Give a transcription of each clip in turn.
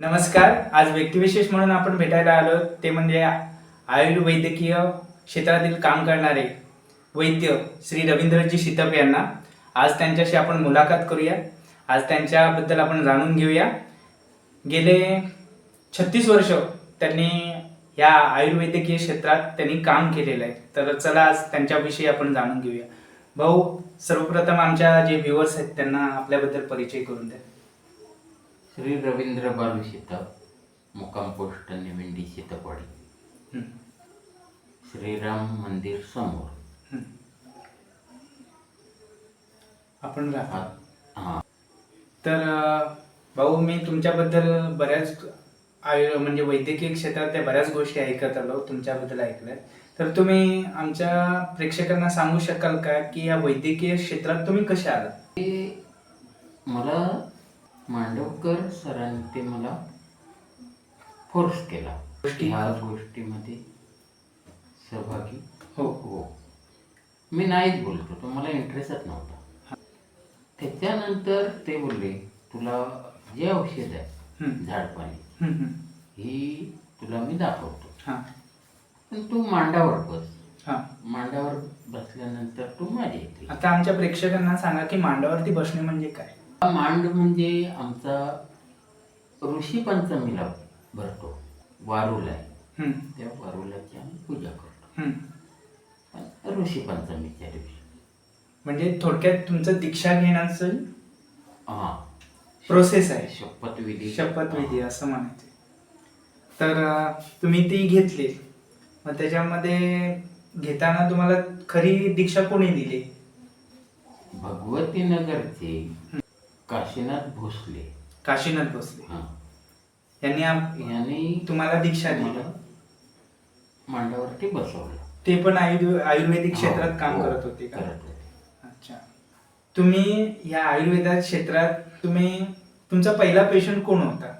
नमस्कार आज व्यक्तिविशेष म्हणून आपण भेटायला आलो ते म्हणजे आयुर्वैद्यकीय क्षेत्रातील काम करणारे वैद्य श्री रवींद्रजी शितप यांना. आज त्यांच्याशी आपण मुलाखत करूया. आज त्यांच्याबद्दल आपण जाणून घेऊया. गेले छत्तीस वर्ष त्यांनी या आयुर्वैद्यकीय क्षेत्रात त्यांनी काम केलेलं आहे. तर चला आज त्यांच्याविषयी आपण जाणून घेऊया. भाऊ सर्वप्रथम आमच्या जे व्ह्युअर्स आहेत त्यांना आपल्याबद्दल परिचय करून द्या. श्री रवींद्र बालू शेताव मुक्काम पोस्ट निमिंडी शेतपवाडी हं, श्रीराम मंदिर समोर. आपण हा तर भाऊ मी तुमच्याबद्दल बऱ्याच आयु म्हणजे वैद्यकीय क्षेत्रातल्या बऱ्याच गोष्टी ऐकत आलो तुमच्याबद्दल ऐकल्या. तर तुम्ही आमच्या प्रेक्षकांना सांगू शकाल का की या वैद्यकीय क्षेत्रात तुम्ही कसे आलात मला मांडवकर सरांनी ते मला फोर्स केला. गोष्टी- ह्या गोष्टीमध्ये सहभागी हो हो. मी नाहीच बोलतो तो मला इंटरेस्टच नव्हता. त्याच्यानंतर ते बोलले तुला जे औषध आहे झाडपाणी हं, तुला मी दाखवतो. हां. पण तू मांडावर बस. हां. मांडावर बसल्यानंतर तू माझ्या येते आता आमच्या प्रेक्षकांना सांगा की मांडावरती बसणे म्हणजे काय? मांड म्हणजे आमचा ऋषी पंचमीला भरतो. वारुला. आहे हं, त्या वारुलाची आम्ही पूजा करतो. हं. ऋषी पंचमीच्या दिवशी. म्हणजे थोडक्यात तुमचं दीक्षा घेण्याचं हा. प्रोसेस आहे. शपथविधी शपथविधी असं म्हणायचे तर तुम्ही ती घेतली. मग त्याच्यामध्ये घेताना तुम्हाला खरी दीक्षा कोणी दिली? भगवती नगरचे काशीनाथ भोसले. काशीनाथ भोसले. हा. यांनी आप- यांनी तुम्हाला दीक्षा मला दिली मांडावरती बसवलं. ते पण आयु आयुर्वेदिक क्षेत्रात काम हो, करत होते का? करत होते. अच्छा. तुम्ही या आयुर्वेदा क्षेत्रात तुम्ही तुमचा पहिला पेशंट कोण होता?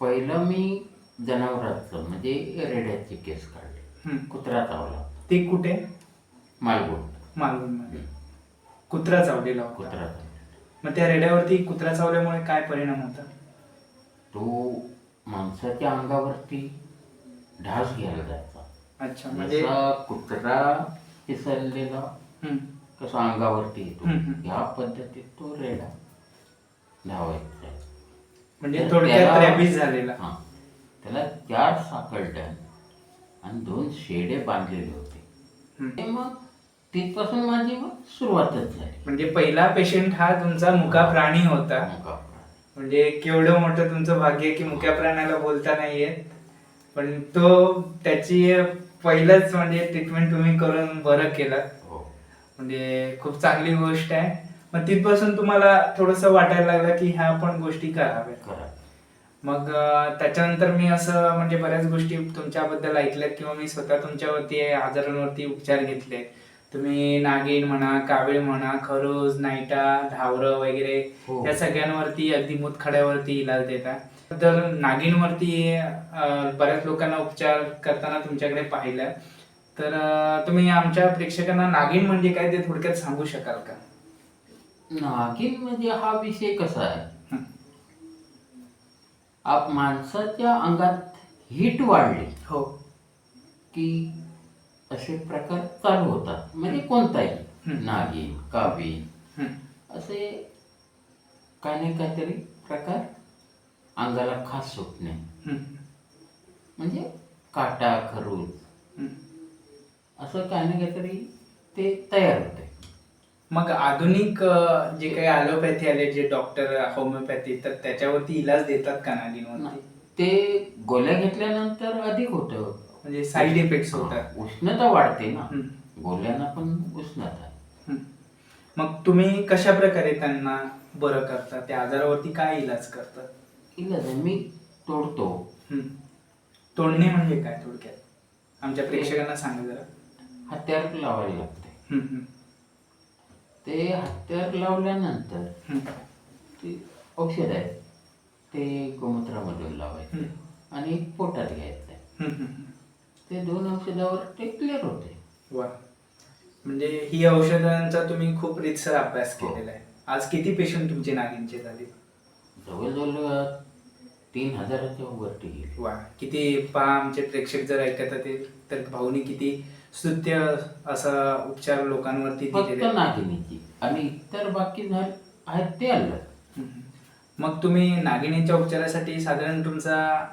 पहिलं मी जनावरांचं म्हणजे रेड्याचे केस काढले. हं. कुत्रा चावला ते कुठे? मालगुंड मालवणमध्ये. कुत्रा चावलेला होता. कुत्रा मग त्या रेड्यावरती कुत्रा चावल्यामुळे काय परिणाम होता? तो माणसाच्या अंगावरती ढास घ्यायला जायचा. अच्छा म्हणजे जसा कुत्रा पिसरलेला हं. कसा अंगावरती येतो. हम्म, हम्म. ह्या पद्धतीत तो रेडा धावायचा म्हणजे तर थोडक्यात त्याला- झालेला. हा. त्याला चार साकळड्या आणि दोन शेडे बांधलेले होते. ते मग तिथपासून माझी मग सुरुवातच झाली. म्हणजे पहिला पेशंट हा तुमचा मुका प्राणी होता म्हणजे केवढं मोठं तुमचं भाग्य की मुक्या प्राण्याला बोलता नाही येत पण तो त्याची पहिलंच म्हणजे ट्रीटमेंट तुम्ही करून बरं केलं. हो. म्हणजे खूप चांगली गोष्ट आहे. मग तिथपासून तुम्हाला थोडस वाटायला लागलं की ह्या पण गोष्टी कराव्या करा. मग त्याच्यानंतर मी असं म्हणजे बऱ्याच गोष्टी तुमच्याबद्दल ऐकल्यात किंवा मी स्वतः तुमच्यावरती आजारांवरती उपचार घेतले तुम्ही नागिन म्हणा कावीळ म्हणा खरूज नायटा धावरं वगैरे हो. या सगळ्यांवरती अगदी मुतखड्यावरती इलाज देता तर नागिनवरती अं, बऱ्याच लोकांना उपचार करताना तुमच्याकडे पाहिलं. तर अं, तुम्ही आमच्या प्रेक्षकांना नागिन म्हणजे काय ते थोडक्यात सांगू शकाल का? नागिन म्हणजे हा विषय कसा आहे? हं. आप माणसाच्या अंगात हीट वाढली हो. की असे प्रकार चालू होतात म्हणजे कोणताही. नागिन कावी हं. असे काही नाही काहीतरी प्रकार अंगाला खास सुटणे. म्हणजे काटा खरूज. असं काही ना काहीतरी ते तयार होते मग आधुनिक जे काही ॲलोपॅथी आले जे डॉक्टर होमिओपॅथी तर त्याच्यावरती इलाज देतात का नागिनवरती ते गोळ्या घेतल्यानंतर अधिक होतं म्हणजे साईड इफेक्ट्स होतात. उष्णता वाढते ना. गोळ्यांना पण उष्णता. मग तुम्ही कशा प्रकारे त्यांना बरं करता? त्या आजारावरती काय इलाज करतात इलाज आहे. मी तोडतो. तोडणे म्हणजे काय थोडक्यात? आमच्या प्रेक्षकांना सांगा जरा. हत्यार लावायला लागते. ते हत्यार लावल्यानंतर ते औषध आहे. ते गोमूत्रामधून लावायचं आणि पोटात घ्यायचं. ते दोन औषधावर ते क्लिअर होते. वा. म्हणजे ही औषधांचा तुम्ही खूप रितसर अभ्यास हो. केलेला आहे. आज किती पेशंट तुमचे नागिनचे झाले? जवळजवळ तीन हजाराच्या वरती गेली. वा. किती पहा आमचे प्रेक्षक जर ऐकत असतील तर भाऊनी किती स्तुत्य असा उपचार लोकांवरती फक्त दिलेले आहेत. नागिनीची. आणि इतर बाकी झाले आहेत ते अलग. हम्म. मग तुम्ही नागिनीच्या उपचारासाठी साधारण तुमचा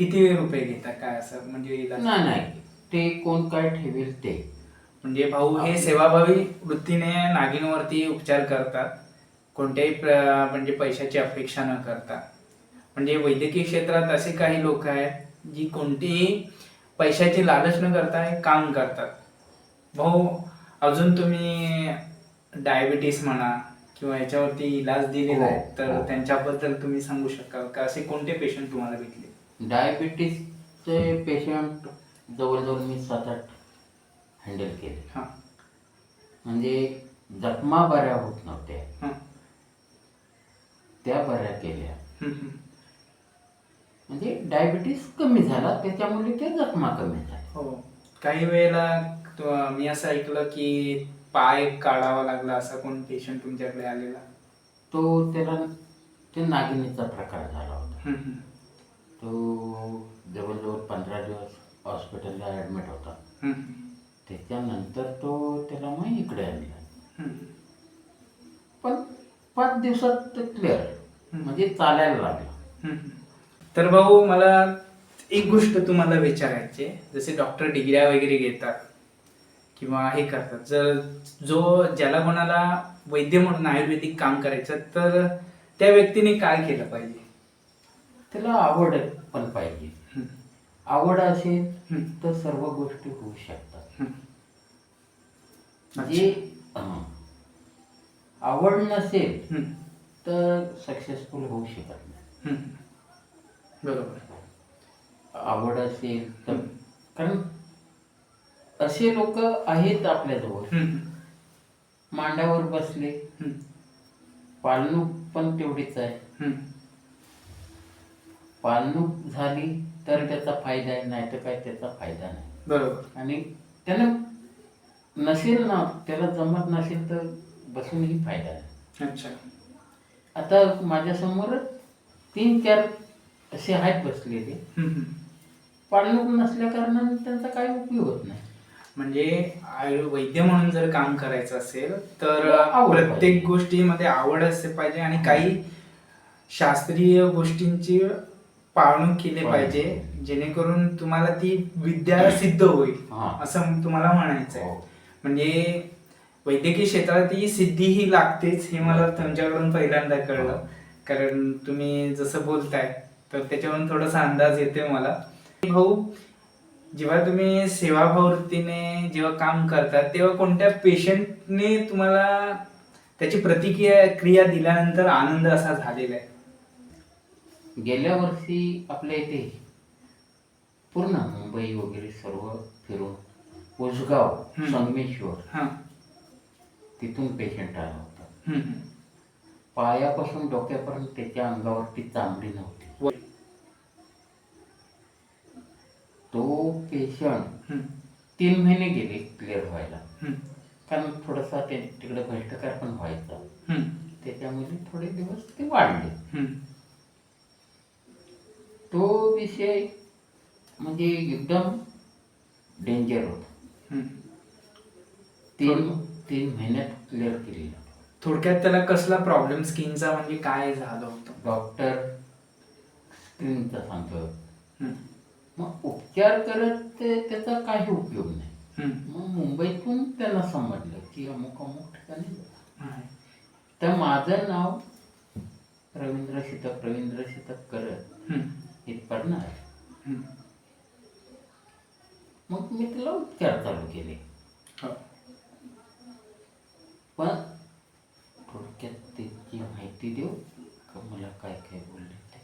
किती रुपये घेता काय असं? म्हणजे इलाज? नाही नाही. ते कोण काय ठेवेल ते. म्हणजे भाऊ हे सेवाभावी वृत्तीने नागिनवरती उपचार करतात. कोणत्याही प्र- म्हणजे पैशाची अपेक्षा न करता. म्हणजे वैद्यकीय क्षेत्रात असे काही लोक आहेत जी कोणतीही पैशाची लालच न करता हे काम करतात. भाऊ अजून तुम्ही डायबिटीस म्हणा किंवा याच्यावरती इलाज दिलेला आहे हो, तर हो. त्यांच्याबद्दल तुम्ही सांगू शकाल का? असे कोणते पेशंट तुम्हाला भेटले? डायबिटीसचे पेशंट जवळजवळ मी सात आठ हँडल केले. हां. म्हणजे जखमा बऱ्या होत नव्हत्या. त्या बऱ्या केल्या. म्हणजे डायबिटीस कमी झाला त्याच्यामुळे त्या जखमा कमी झाल्या. हो. काही वेळेला मी असं ऐकलं की पाय काढावा लागला असा कोण पेशंट तुमच्याकडे आलेला? तो त्याला ते नागिनीचा प्रकार झाला होता. तो जवळजवळ पंधरा दिवस हॉस्पिटलला ॲडमिट होता. त्याच्यानंतर तो त्याला मग इकडे आणला. पण पाच दिवसात ते क्लिअर म्हणजे चालायला लागला. तर भाऊ मला एक गोष्ट तुम्हाला विचारायची. जसे डॉक्टर डिग्र्या वगैरे घेतात किंवा हे करतात जर जो ज्याला कोणाला वैद्य म्हणून आयुर्वेदिक काम करायचं तर त्या व्यक्तीने काय केलं पाहिजे त्याला आवड पण पाहिजे. आवड असेल. तर सर्व गोष्टी होऊ शकतात. जे. आवड नसेल. तर सक्सेसफुल होऊ शकत नाही. बरोबर आवड असेल तर कारण असे लोक आहेत आपल्याजवळ. मांडावर बसले. पालनूक पण तेवढीच आहे. पालनूक झाली तर त्याचा फायदा आहे नाही तर काय त्याचा फायदा नाही. बरोबर. आणि त्यानं नसेल ना त्याला जमत नसेल तर बसूनही फायदा नाही. अच्छा. आता माझ्यासमोर तीन चार असे आहेत बसलेले. हम्म. पालनूक नसल्या कारणाने त्यांचा काही उपयोग होत नाही. म्हणजे आयु- वैद्य म्हणून जर काम करायचं असेल तर आवड प्रत्येक. गोष्टीमध्ये आवड असते पाहिजे आणि काही शास्त्रीय गोष्टींची पाळणूक केली. पाहिजे जेणेकरून तुम्हाला ती विद्या सिद्ध होईल. असं तुम्हाला म्हणायचं आहे हो. म्हणजे वैद्यकीय क्षेत्रात ही सिद्धी ही लागतेच हे मला तुमच्याकडून पहिल्यांदा कळलं कारण तुम्ही जसं बोलताय तर त्याच्यावरून थोडासा अंदाज येतोय मला भाऊ जेव्हा तुम्ही सेवाभाव वृत्तीने जेव्हा काम करता तेव्हा कोणत्या पेशंटने तुम्हाला त्याची प्रतिक्रिया क्रिया दिल्यानंतर आनंद असा झालेला आहे गेल्या वर्षी आपल्या इथे पूर्ण मुंबई वगैरे सर्व फिरून उसगाव. संगमेश्वर तिथून पेशंट आला होता. पायापासून डोक्यापर्यंत त्याच्या अंगावरती चांबडी नव्हती. तो पेशंट तीन महिने गेले क्लिअर व्हायला. कारण थोडासा ते तिकडे भ्रष्टाचार पण व्हायचा. त्याच्यामुळे थोडे दिवस ते वाढले. तो विषय म्हणजे एकदम डेंजर होता. तीन तीन महिन्यात क्लिअर केलेला. थोडक्यात त्याला कसला प्रॉब्लेम स्किनचा म्हणजे काय झालं होतं? डॉक्टर स्क्रीनचा सांगतो मग उपचार करत ते त्याचा काही उपयोग नाही. मग मुंबईतून त्यांना समजलं की अमुक अमुक ठिकाणी. तर माझं नाव रवींद्र शीतक रवींद्र शीतक करत हम्म, इथपर्यंत आहे हम्म. मग मी त्याला उपचार चालू केले हो. पण थोडक्यात त्याची माहिती देऊ का मला काय काय बोलले ते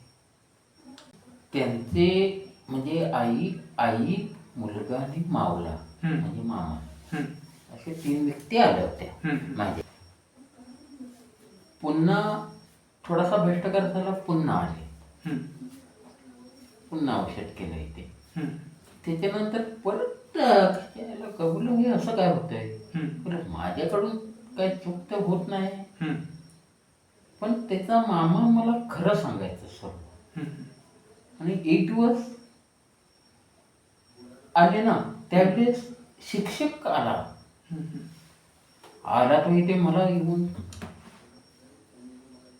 त्यांचे म्हणजे आई आई मुलगा आणि मावला हम्म. म्हणजे मामा हम्म, असे तीन व्यक्ती आल्या होत्या हम्म. माझ्या पुन्हा थोडासा भ्रष्टाचार झाला पुन्हा आले हम्म, पुन्हा औषध केलं इथे हम्म, त्याच्यानंतर परत अं, याला कबूल हे असं काय होतंय हम्म, बरं माझ्याकडून काही चूक तर होत नाही हम्म, पण त्याचा मामा मला खरं सांगायचं सर्व हम्म. आणि एक दिवस आले ना त्यावेळेस शिक्षक आला. आला तो इथे मला येऊन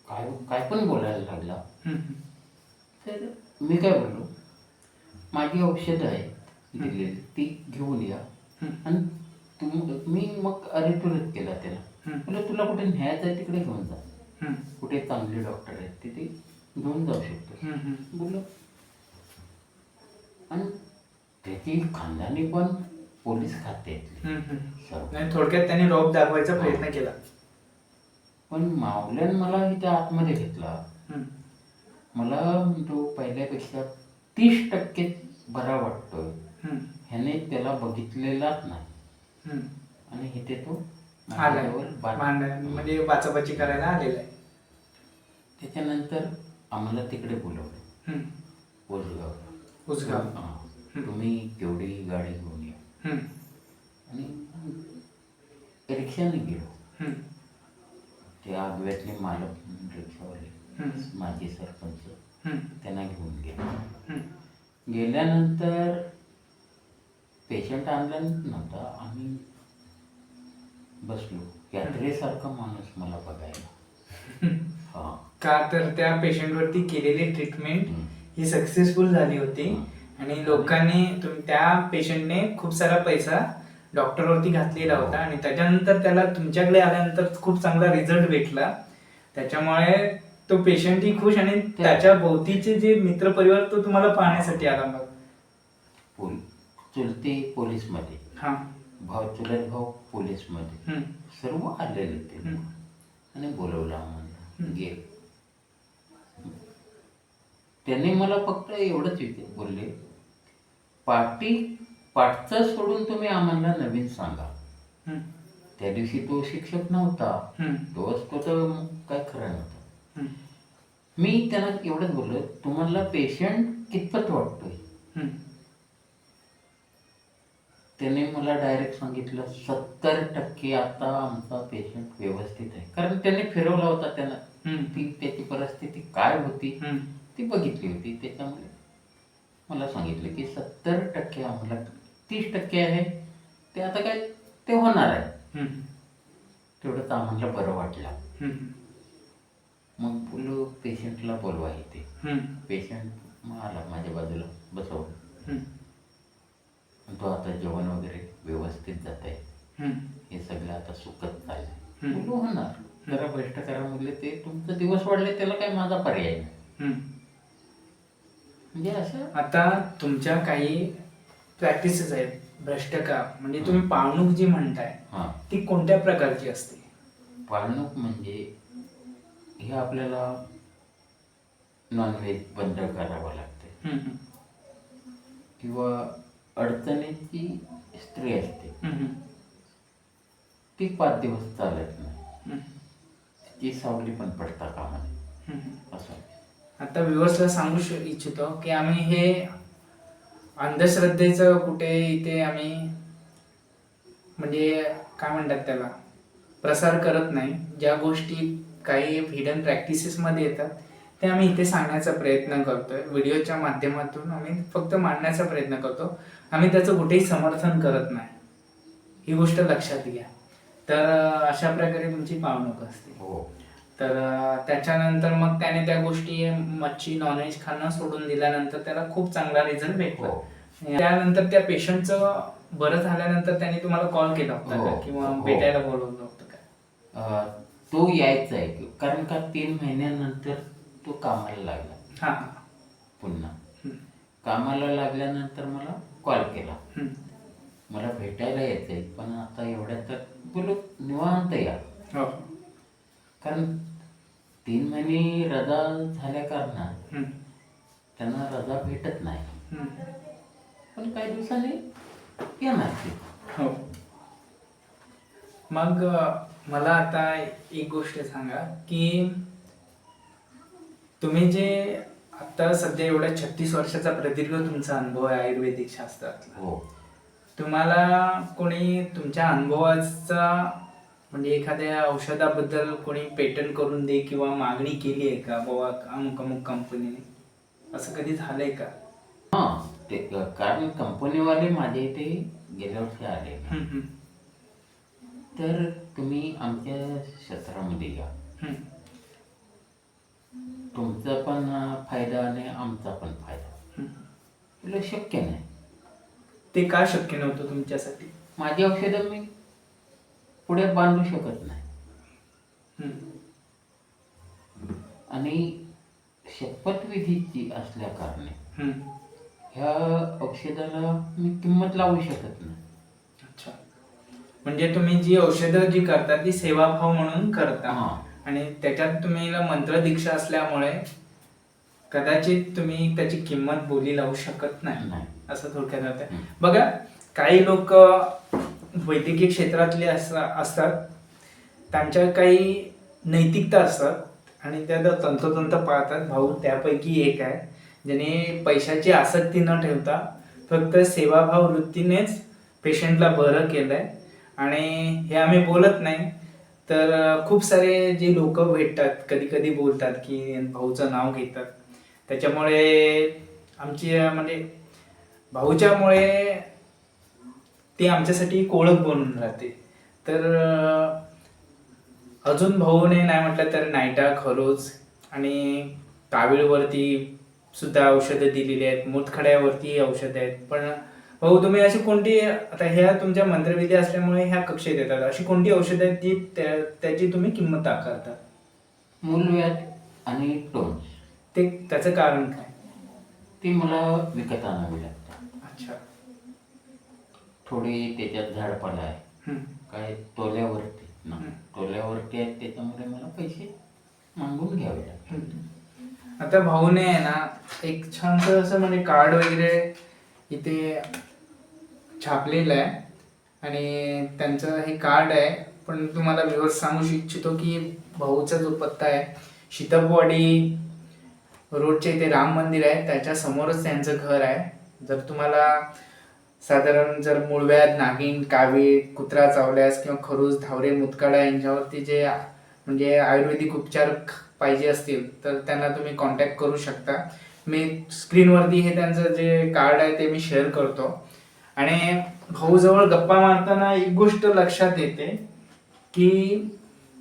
काय काय पण बोलायला लागला. तर मी काय बोललो माझी औषधं आहे दिलेली ती घेऊन या. आणि तुम मी मग अरे तुरत केला त्याला. म्हणजे तुला कुठे न्यायचं आहे तिकडे घेऊन जा. कुठे चांगले डॉक्टर आहेत तिथे घेऊन जाऊ शकतो हम्म, बोललो. आणि त्याची खानदानी पण पोलीस खात्यातली. सर्व. नाही थोडक्यात त्यांनी रॉब दाखवायचा प्रयत्न केला. पण मावल्यान मला इथे आतमध्ये घेतला. हम्म, मला तो पहिल्यापेक्षा तीस टक्के बरा वाटतोय. हम्म, ह्याने त्याला बघितलेलाच नाही. हम्म. आणि इथे तो आलाय. भांडण म्हणजे बाचाबाची करायला आलेला आहे. त्याच्यानंतर आम्हाला तिकडे बोलवलं. हम्म, ओसगाव उसगाव. हां. तुम्ही तेवढी गाडी घेऊन आणि रिक्षाने गेलो. ते आगव्यातले मालक रिक्षावाले माजी सरपंच त्यांना घेऊन गेलो. गेल्यानंतर पेशंट आणला नव्हता आम्ही बसलो. यात्रेसारखा माणूस मला बघायला. हा. का तर त्या पेशंटवरती केलेली ट्रीटमेंट. ही सक्सेसफुल झाली होती. आणि लोकांनी तुम- त्या पेशंटने खूप सारा पैसा डॉक्टरवरती घातलेला होता. आणि त्याच्यानंतर त्याला तुमच्याकडे आल्यानंतर खूप चांगला रिझल्ट भेटला. त्याच्यामुळे तो पेशंटही खुश आणि त्याच्या भोवतीचे जे मित्रपरिवार तो तुम्हाला पाहण्यासाठी आला मग. पोल चुलते पोलीसमध्ये. हा. भाऊ चुलत भाऊ पोलीसमध्ये. हम्म, सर्व आलेले ते हम्म. आणि बोलवलं आम्हाला. हम्म. गे त्यांनी मला फक्त एवढंच विचार बोलले पाटी पाठचं सोडून तुम्ही आम्हाला नवीन सांगा. त्या दिवशी तो शिक्षक नव्हता. हम्म, तो तर काय खरं नव्हतं मी त्यांना एवढंच बोललो तुम्हाला पेशंट कितपत वाटतोय. त्याने मला डायरेक्ट सांगितलं सत्तर टक्के आता आमचा पेशंट व्यवस्थित आहे. कारण त्याने फिरवला होता हम्म, ती त्याची परिस्थिती काय होती? ती बघितली होती त्याच्यामुळे मला सांगितलं की सत्तर टक्के आम्हाला तीस टक्के आहे. ते आता काय ते होणार आहे. तेवढंच आम्हाला बरं वाटलं. मग बोललो पेशंटला बोलवा इथे. पेशंट आला माझ्या बाजूला हम्म, तो आता जेवण वगैरे व्यवस्थित जात आहे. हे सगळं आता सुखत चाललंय. बोललो होणार. जरा भ्रष्ट करा. म्हणले ते तुमचं दिवस वाढले त्याला काय माझा पर्याय नाही. म्हणजे असं? आता तुमच्या काही प्रॅक्टिसेस आहेत भ्रष्टका म्हणजे तुम्ही पावणूक जी म्हणताय हां. ती कोणत्या प्रकारची असते? पाळणूक म्हणजे हे आपल्याला नॉनव्हेज बंद करावं लागते हम्म, किंवा अडचणीची स्त्री असते हम्म, ती पाच दिवस चालत नाही. हम्म, ती सावली पण पडता कामा नये. हम्म. असं आता व्ह्युअर्सला सांगू इच्छितो की आम्ही हे अंधश्रद्धेचं कुठे इथे आम्ही म्हणजे काय म्हणतात त्याला? प्रसार करत नाही. ज्या गोष्टी काही हिडन प्रॅक्टिसेसमध्ये येतात ते आम्ही इथे सांगण्याचा प्रयत्न करतोय. व्हिडिओच्या माध्यमातून आम्ही फक्त मांडण्याचा प्रयत्न करतो. आम्ही त्याचं कुठेही समर्थन करत नाही. ही गोष्ट लक्षात घ्या. तर अशा प्रकारे तुमची पावणूक असते. हो. तर त्याच्यानंतर मग त्याने त्या गोष्टी मच्छी नॉनव्हेज खाणं सोडून दिल्यानंतर त्याला खूप चांगला रिझल्ट भेटला. हो. त्यानंतर त्या पेशंटचं बरं झाल्यानंतर त्याने तुम्हाला कॉल केला होता का? हो. किंवा हो. भेटायला बोलवलं होतं का? तो यायचा आहे. कारण का तीन महिन्यानंतर तो कामाला लागला. हा. पुन्हा. कामाला लागल्यानंतर मला कॉल. केला. मला भेटायला यायचंय. पण आता एवढ्या तर बोलो निवांत या. कारण तीन महिने रजा झाल्या कारणात हम्म, त्यांना रजा भेटत नाही. हम्म. पण काही दिवसांनी येणार ते. हो. मग अं, मला आता एक गोष्ट सांगा की तुम्ही जे आता सध्या एवढ्या छत्तीस वर्षाचा प्रदीर्घ तुमचा अनुभव आहे आयुर्वेदिक शास्त्रातला. हो. तुम्हाला कोणी तुमच्या अनुभवाचा म्हणजे एखाद्या औषधाबद्दल कोणी पेटंट करून दे किंवा मागणी केली आहे का? बाबा अमुक अमुक कंपनीने. असं कधी झालंय का? हां ते कारण कंपनीवाले माझ्या इथे गेल्या वर्षी आले. हम्म, हम्म, तर तुम्ही आमच्या क्षेत्रामध्ये या. हम्म. तुमचा पण फायदा आणि आमचा पण फायदा. हम्म. तुला शक्य नाही. ते का शक्य नव्हतं तुमच्यासाठी? माझी औषधं मी पुढे बांधू शकत नाही. आणि शपथविधीची असल्या कारणे. ह्या औषधाला मी किंमत लावू शकत नाही. अच्छा. म्हणजे तुम्ही जी औषधं जी करता ती सेवाभाव म्हणून करता. हां. आणि त्याच्यात तुम्ही मंत्र दीक्षा असल्यामुळे कदाचित तुम्ही त्याची किंमत बोली लावू शकत नाही. असं थोडक्यात. बघा काही लोक वैद्यकीय क्षेत्रातले अस- असतात. त्यांच्या काही नैतिकता असतात आणि त्या तंतोतंत पाळतात. भाऊ त्यापैकी एक आहे. ज्याने पैशाची आसक्ती न ठेवता फक्त सेवाभाव वृत्तीनेच पेशंटला बरं केलं आहे आणि हे आम्ही बोलत नाही. तर खूप सारे जे लोक भेटतात कधी कधी बोलतात की भाऊचं नाव घेतात. त्याच्यामुळे आमची म्हणजे भाऊच्यामुळे ते आमच्यासाठी एक ओळख बनून राहते. तर अजून भाऊने नाही म्हटलं तर नायटा खरोज आणि कावीळवरती सुद्धा औषधं दिलेली आहेत. मुतखड्यावरती औषधं आहेत. पण भाऊ तुम्ही अशी कोणती आता ह्या तुमच्या मंत्रविधी असल्यामुळे ह्या कक्षेत येतात. अशी कोणती औषधं आहेत जी त्या- त्याची तुम्ही किंमत आकारता? मूलव्याध आणि टोन्स ते त्याचं कारण काय? ती मला विकत आणावी लागतात. अच्छा. थोडी त्याच्यात झाडपाला आहे. काय तोल्यावरती. ना हम्म. तोल्यावरती आहेत त्याच्यामुळे मला पैसे मागून घ्यावे लागतात. आता भाऊने आहे ना एक छानस असं म्हणजे कार्ड वगैरे इथे छापलेलं आहे. आणि त्यांचं हे कार्ड आहे. पण तुम्हाला व्यवस्थित सांगू इच्छितो की भाऊचा जो पत्ता आहे शीतपवाडी रोडच्या इथे राम मंदिर आहे. त्याच्या समोरच त्यांचं घर आहे. जर तुम्हाला साधारण जर मुळव्यात नागिन कावीळ कुत्रा चावल्यास किंवा खरूज धावरे मुतकाडा यांच्यावरती जे म्हणजे आयुर्वेदिक उपचार पाहिजे असतील तर त्यांना तुम्ही कॉन्टॅक्ट करू शकता. मी स्क्रीनवरती हे त्यांचं जे कार्ड आहे ते मी शेअर करतो. आणि भाऊजवळ गप्पा मारताना एक गोष्ट लक्षात येते की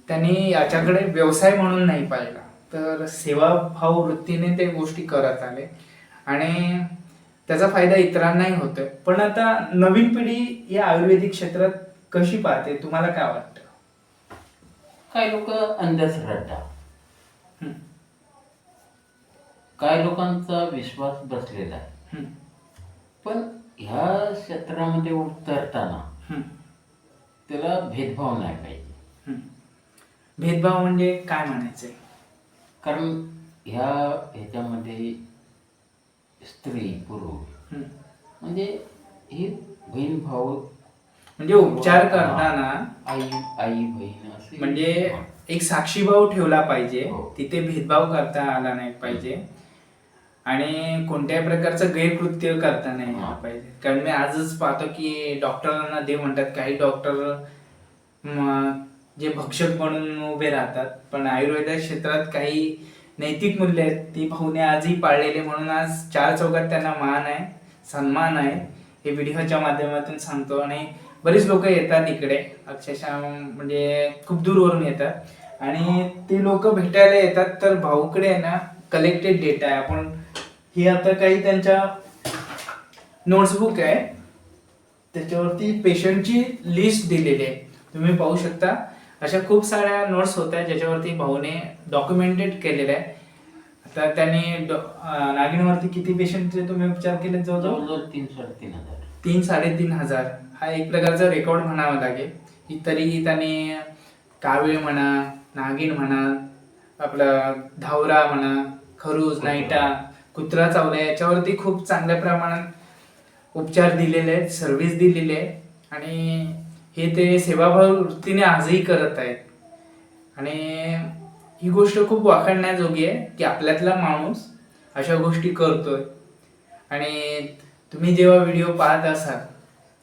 त्यांनी याच्याकडे व्यवसाय म्हणून नाही पाहिला. तर सेवाभाव वृत्तीने ते गोष्टी करत आले. आणि त्याचा फायदा इतरांनाही होतोय. पण आता नवीन पिढी या आयुर्वेदिक क्षेत्रात कशी पाहते? तुम्हाला काय वाटतं? काही लोक अंधश्रद्धा हम्म, काही लोकांचा विश्वास बसलेला आहे. पण ह्या क्षेत्रामध्ये उतरताना हम्म, त्याला भेदभाव नाही पाहिजे. भेदभाव म्हणजे काय म्हणायचंय? कारण ह्या ह्याच्यामध्ये स्त्री पुरुष. म्हणजे ही बहीण भाऊ. म्हणजे उपचार करताना आई आई बहीण असे. म्हणजे एक साक्षीभाव ठेवला पाहिजे. हो. तिथे भेदभाव करता आला नाही पाहिजे. आणि कोणत्याही प्रकारचं गैरकृत्य करता नाही आलं. पाहिजे. कारण मी आजच पाहतो की डॉक्टरांना देव म्हणतात काही डॉक्टर जे भक्षक म्हणून उभे राहतात. पण आयुर्वेद क्षेत्रात काही नैतिक मूल्य आहेत. ती भाऊने आजही पाळलेले म्हणून आज चार चौकात त्यांना मान आहे सन्मान आहे. हे व्हिडिओच्या माध्यमातून सांगतो आणि बरीच लोक येतात इकडे. अक्षरशः म्हणजे खूप दूरवरून येतात. आणि ते लोक भेटायला येतात तर भाऊकडे आहे ना कलेक्टेड डेटा आहे. आपण ही आता काही त्यांच्या नोट्सबुक आहे. त्याच्यावरती पेशंटची लिस्ट दिलेली आहे. तुम्ही पाहू शकता. अशा खूप साऱ्या नोट्स होत्या ज्याच्यावरती भाऊने डॉक्युमेंटेड केलेलं आहे आता त्यांनी नागिनवरती किती पेशंटचे तुम्ही उपचार केले जवळजवळ? जवळजवळ तीन साडेतीन हजार. तीन साडेतीन हजार. हा एक प्रकारचा रेकॉर्ड म्हणावा लागेल. की तरीही त्याने कावीळ म्हणा नागिन म्हणा आपलं धावरा म्हणा खरूज नाईटा कुत्रा चावला याच्यावरती खूप चांगल्या प्रमाणात उपचार दिलेले आहेत सर्व्हिस दिलेली आहे. आणि हे ते सेवाभाव वृत्तीने आजही करत आहेत. आणि ही गोष्ट खूप वाखाणण्याजोगी आहे की आपल्यातला माणूस अशा गोष्टी करतोय. आणि तुम्ही जेव्हा व्हिडिओ पाहत असाल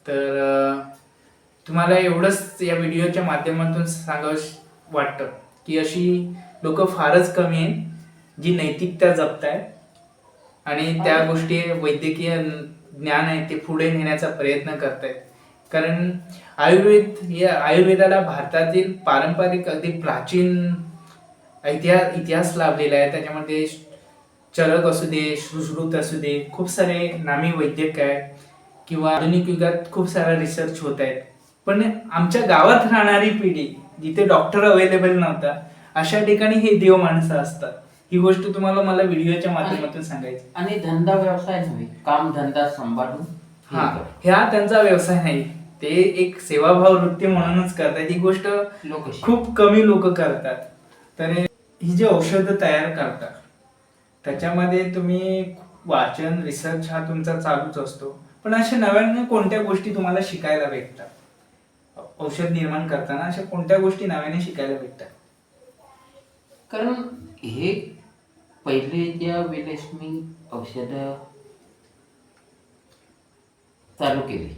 तर तुम्हाला एवढंच या व्हिडिओच्या माध्यमातून सांगावं वाटतं की अशी लोक फारच कमी आहेत जी नैतिकता जपतायत. आणि त्या गोष्टी वैद्यकीय ज्ञान आहे ते पुढे नेण्याचा प्रयत्न करत आहेत कारण आयुर्वेद या आयुर्वेदाला भारतातील पारंपरिक अगदी प्राचीन इतिहास इतिहास लाभलेला आहे. त्याच्यामध्ये चरक असू दे सुश्रुत असू दे खूप सारे नामी वैद्यक आहे किंवा आधुनिक युगात खूप सारा रिसर्च होत आहेत. पण आमच्या गावात राहणारी पिढी जिथे डॉक्टर अवेलेबल नव्हता अशा ठिकाणी हे देव माणसं असतात. ही गोष्ट तुम्हाला मला व्हिडिओच्या माध्यमातून सांगायची. आणि धंदा व्यवसाय नव्हे काम धंदा सांभाळून हे. ह्या त्यांचा व्यवसाय नाही. ते एक सेवाभाव वृत्ती म्हणूनच करतात ही गोष्ट खूप कमी लोक करतात. तर ही जी औषधं तयार करतात त्याच्यामध्ये तुम्ही वाचन रिसर्च हा तुमचा चालूच असतो. पण अशा नव्याने कोणत्या गोष्टी तुम्हाला शिकायला भेटतात? औषध निर्माण करताना अशा कोणत्या गोष्टी नव्याने शिकायला भेटतात? कारण हे पहिले ज्या वेळेस मी औषध चालू केली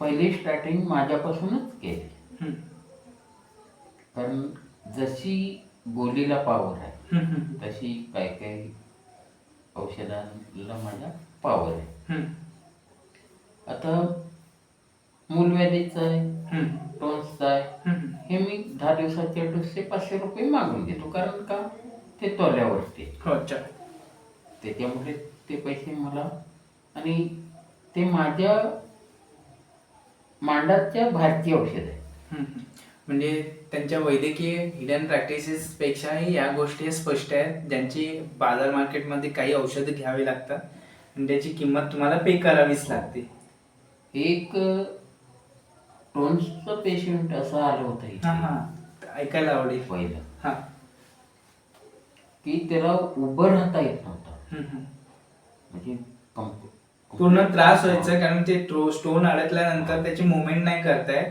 पहिली स्टार्टिंग माझ्यापासूनच केली. कारण जशी बोलीला पावर आहे तशी काही काही औषधांना माझ्या पावर आहे. आता मूलव्याधीचं आहे टोन्सचं आहे हे मी दहा दिवसाचे डोसचे पाचशे रुपये मागून घेतो. कारण का? ते तोल्यावरती. हो त्याच्यामुळे ते पैसे मला आणि ते माझ्या मांडाच्या भारतीय औषध आहे. म्हणजे त्यांच्या वैद्यकीय हिडन प्रॅक्टिसेस पेक्षाही या गोष्टी स्पष्ट आहेत. ज्यांची बाजार मार्केटमध्ये काही औषधं घ्यावी लागतात आणि त्याची किंमत तुम्हाला पे करावीच लागते. एक टोन्सचं पेशंट असं आलं होतं इथे. हा हा. ऐकायला आवडेल. पहिलं. हा. की त्याला उभं राहता येत नव्हतं. हम्म, हम्म. म्हणजे कंप- पूर्ण त्रास व्हायचा कारण ते स्टोन अडकल्यानंतर त्याची मुवमेंट नाही करताय.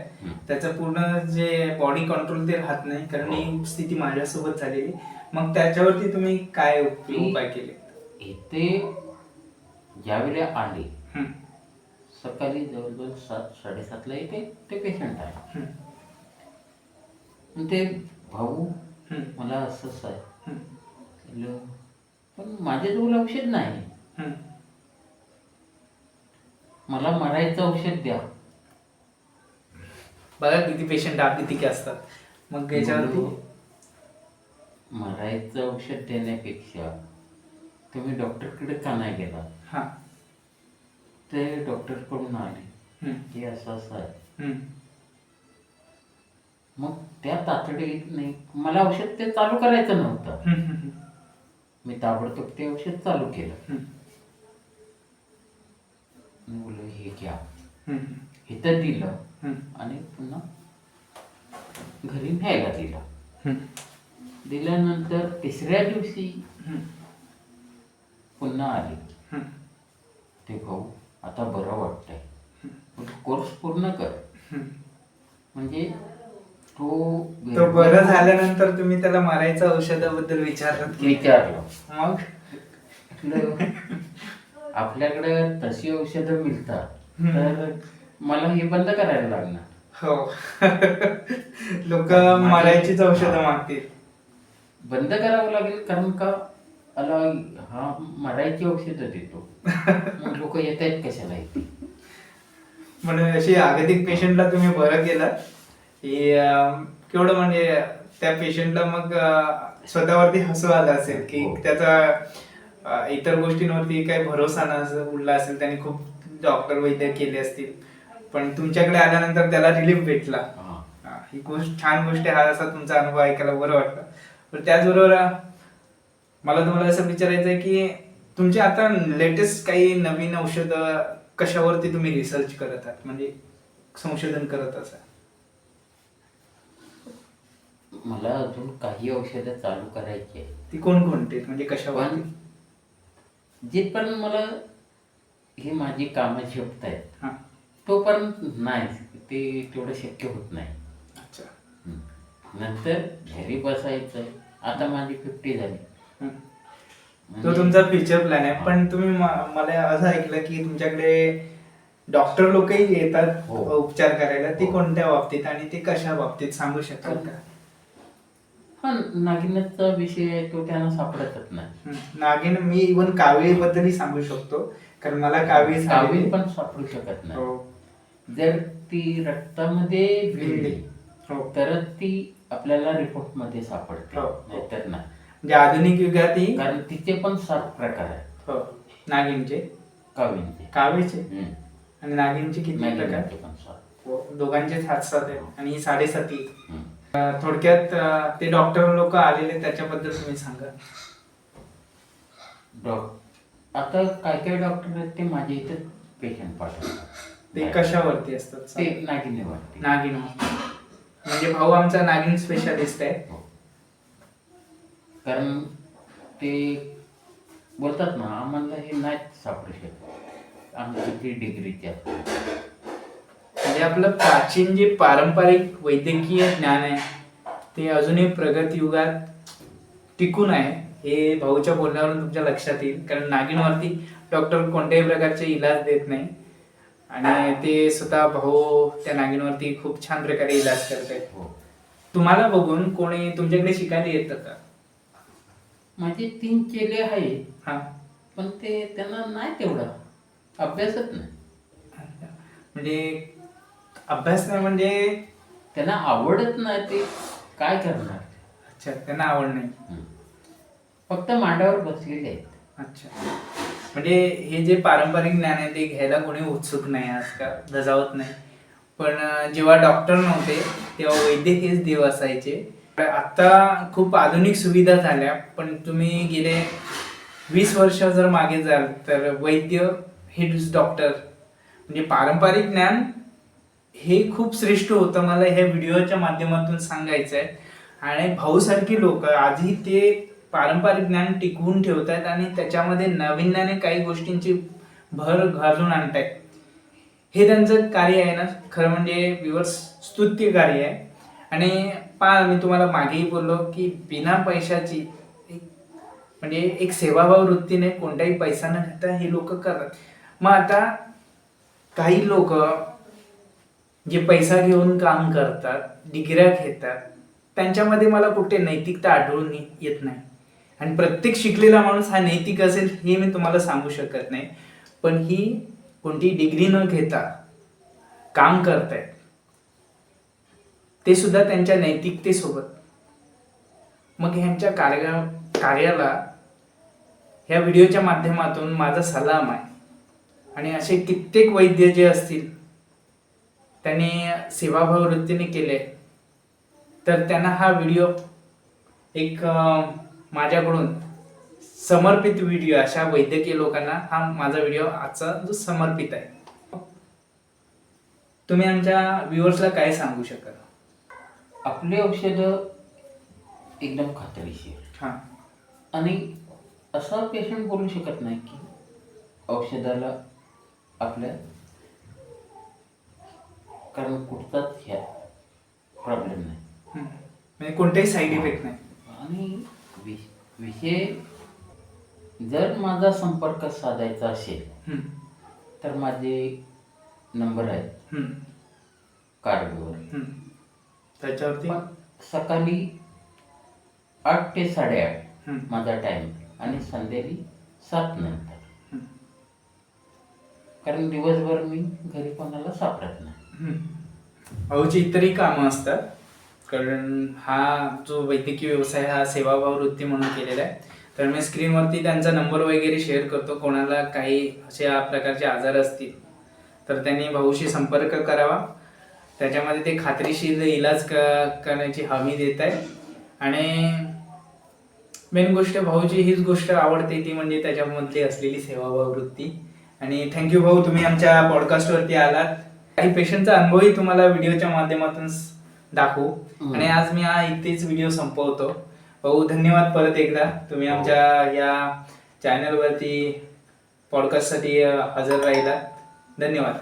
त्याचं पूर्ण जे बॉडी कंट्रोल ते राहत नाही कारण ही स्थिती माझ्यासोबत झालेली. मग त्याच्यावरती तुम्ही काय उपाय केले? इथे ज्यावेळी आले. सकाळी जवळजवळ सात साडेसातला इथे ते पेशंट आहे ते भाऊ मला असंच आहे. पण माझ्याजवळ औषध नाही. मला मरायचं औषध द्या. बघा किती पेशंट आपली असतात. मग याच्यावरती मरायचं औषध देण्यापेक्षा तुम्ही डॉक्टरकडे का नाही गेला? हा. ते डॉक्टरकडून आले. की असं असं आहे. हम्म, मग त्या तातडीत नाही मला औषध ते चालू करायचं नव्हतं. मी ताबडतोब ते औषध चालू केलं. मी बोललो हे घ्या. इथं दिलं आणि पुन्हा घरी न्यायला दिलं. दिल्यानंतर तिसऱ्या दिवशी पुन्हा आले. ते भाऊ आता बरं वाटतंय. कोर्स पूर्ण कर. म्हणजे तो तो बरं झाल्यानंतर तुम्ही त्याला मारायचं औषधाबद्दल विचारत की विचारलं. मग? आपल्याकडे तशी औषधं मिळतात. तर मला हे बंद करायला लागणार. हो. लोक मारायचीच औषधं मागतील. बंद करावं लागेल कारण का? अला हा मरायची औषधं देतो. मग लोक येत आहेत कशाला इथे? म्हणून अशी जागतिक पेशंटला तुम्ही बरं केलं. अं, केवढं म्हणजे त्या पेशंटला मग अं, स्वतःवरती हसू आलं असेल की हो. त्याचा इतर गोष्टींवरती काही भरोसा नस उडला असेल त्याने खूप डॉक्टर वैद्य केले असतील. पण तुमच्याकडे आल्यानंतर त्याला रिलीफ भेटला. हा. गोष्ट छान गोष्ट आहे हा असा तुमचा अनुभव ऐकायला बरं वाटलं. पण त्याचबरोबर मला तुम्हाला असं विचारायचं आहे की तुमचे आता लेटेस्ट काही नवीन औषध कशावरती तुम्ही रिसर्च करत आहात? म्हणजे संशोधन करत असा मला अजून काही औषधं चालू करायची आहे ती कोणकोणती आहेत? म्हणजे कशावरती? पण जिथपर्यंत मला ही माझी कामं झेपत आहेत हा तोपर्यंत नाही ते तेवढं शक्य होत नाही अच्छा हं. नंतर घरी बसायचं आता माझी फिफ्टी झाली. म्हणजे तो तुमचा फ्युचर प्लॅन आहे पण तुम्ही म- मला असं ऐकलं की तुमच्याकडे डॉक्टर लोकही येतात हो. उपचार करायला ती हो. कोणत्या बाबतीत आणि ते कशा बाबतीत सांगू शकाल का पण नागिनचा विषय आहे तो त्यांना सापडतच नाही. हम्म. नागिन मी इवन कावीळबद्दलही सांगू शकतो कारण मला कावीळ झालेली- पण सापडू शकत नाही. हो. जर ती रक्तामध्ये भिडली हो. तरच ती आपल्याला रिपोर्टमध्ये सापडते. हो. नाहीतर नाही. म्हणजे आधुनिक युगातही कारण तिचे पण सात प्रकार आहेत. हो. नागिनचे. कावींचे हम्म. आणि नागिनचे किती प्रकार? नागिनाचे पण सात. हो. दोघांचे सात सात आहेत. आणि ही साडेसाती. हम्म. थोडक्यात ते डॉक्टर लोक आलेले त्याच्याबद्दल तुम्ही सांगा. डॉक आता काय काय डॉक्टर आहेत ते माझ्या इथे पेशंट पाठवतात. ते कशावरती असतात ते नागिने वाटते नागिन म्हणजे भाऊ आमचा नागिन स्पेशालिस्ट आहे. हो. कारण ते बोलतात ना आम्हाला हे नाही सापडू शकत आमची ती डिग्रीची असते म्हणजे आपलं प्राचीन जे पारंपरिक वैद्यकीय ज्ञान आहे ते अजूनही प्रगत युगात टिकून आहे हे भाऊच्या बोलण्यावरून तुमच्या लक्षात येईल. कारण नागिनवरती डॉक्टर कोणत्याही प्रकारचे इलाज देत नाही. आणि ते स्वतः भाऊ त्या नागिनवरती खूप छान प्रकारे इलाज करतात हो. तुम्हाला बघून कोणी तुमच्याकडे शिकायला येतं का? माझे तीन चेले आहेत. हा. पण ते त्यांना नाही तेवढा. अभ्यासच नाही. म्हणजे अभ्यास नाही म्हणजे? त्यांना आवडत नाही ते. काय करणार? अच्छा त्यांना आवड नाही. फक्त मांडावर बसलेले आहेत. अच्छा. म्हणजे हे जे पारंपरिक ज्ञान आहे ते घ्यायला कोणी उत्सुक नाही आजकाल धजावत नाही. पण जेव्हा डॉक्टर नव्हते तेव्हा वैद्य हेच देव असायचे. आता खूप आधुनिक सुविधा झाल्या पण तुम्ही गेले वीस वर्ष जर मागे जाल तर वैद्य हे डॉक्टर म्हणजे पारंपरिक ज्ञान हे खूप श्रेष्ठ होतं. मला ह्या व्हिडिओच्या माध्यमातून सांगायचं आहे आणि भाऊसारखी लोक आधी ते पारंपरिक ज्ञान टिकवून ठेवत आहेत आणि त्याच्यामध्ये नवीन्याने काही गोष्टींची भर घालून आणतायत. हे त्यांचं कार्य आहे ना. खरं म्हणजे विवर्स स्तुत्य कार्य आहे. आणि पहा मी तुम्हाला मागेही बोललो की बिना पैशाची एक म्हणजे एक सेवाभाव वृत्तीने कोणताही पैसा न घेता हे लोक करतात. मग आता काही लोक जे पैसा घेऊन काम करतात डिग्र्या घेतात त्यांच्यामध्ये मला कुठे नैतिकता आढळून येत नाही. आणि प्रत्येक शिकलेला माणूस हा नैतिक असेल हे मी तुम्हाला सांगू शकत नाही. पण ही कोणती डिग्री न घेता काम करतायत ते सुद्धा त्यांच्या नैतिकतेसोबत. मग ह्यांच्या कार्य कार्याला ह्या व्हिडिओच्या माध्यमातून माझा सलाम आहे. आणि असे कित्येक वैद्य जे असतील त्यांनी सेवाभाव वृत्तीने केले. तर त्यांना हा व्हिडिओ एक माझ्याकडून समर्पित व्हिडिओ अशा वैद्यकीय लोकांना हा माझा व्हिडिओ आजचा जो समर्पित आहे. तुम्ही आमच्या व्ह्युअर्सला काय सांगू शकाल? आपली औषधं एकदम खात्रीशीर हां. आणि असा पेशंट बोलू शकत नाही की औषधाला आपल्या कारण कुठचाच ह्या प्रॉब्लेम नाही. म्हणजे कोणताही साईड इफेक्ट नाही आणि विष- विषय जर माझा संपर्क साधायचा असेल हम्म. तर माझे नंबर आहेत हम्म. कार्डवर हम्म. त्याच्यावरती पण सकाळी आठ ते साडेआठ हम्म. माझा टाईम आणि संध्याकाळी सात नंतर हम्म. कारण दिवसभर मी घरी कोणाला सापडत नाही. भाऊची इतरही कामं असतात. कारण हा जो वैद्यकीय व्यवसाय हा सेवाभाव वृत्ती म्हणून केलेला आहे. तर मी स्क्रीनवरती त्यांचा नंबर वगैरे शेअर करतो. कोणाला काही अशा प्रकारचे आजार असतील तर त्यांनी भाऊशी संपर्क करावा. त्याच्यामध्ये ते खात्रीशीर इलाज क करण्याची हमी देत आहे आणि मेन गोष्ट भाऊची हीच गोष्ट आवडते ती म्हणजे त्याच्यामधली असलेली सेवाभाव वृत्ती आणि थँक्यू भाऊ तुम्ही आमच्या पॉडकास्टवरती आलात. काही पेशंटचा अनुभवही तुम्हाला व्हिडिओच्या माध्यमातून दाखवू. आणि आज मी हा इथेच व्हिडिओ संपवतो. भाऊ धन्यवाद परत एकदा. तुम्ही आमच्या या चॅनलवरती पॉडकास्टसाठी हजर राहिलात. धन्यवाद.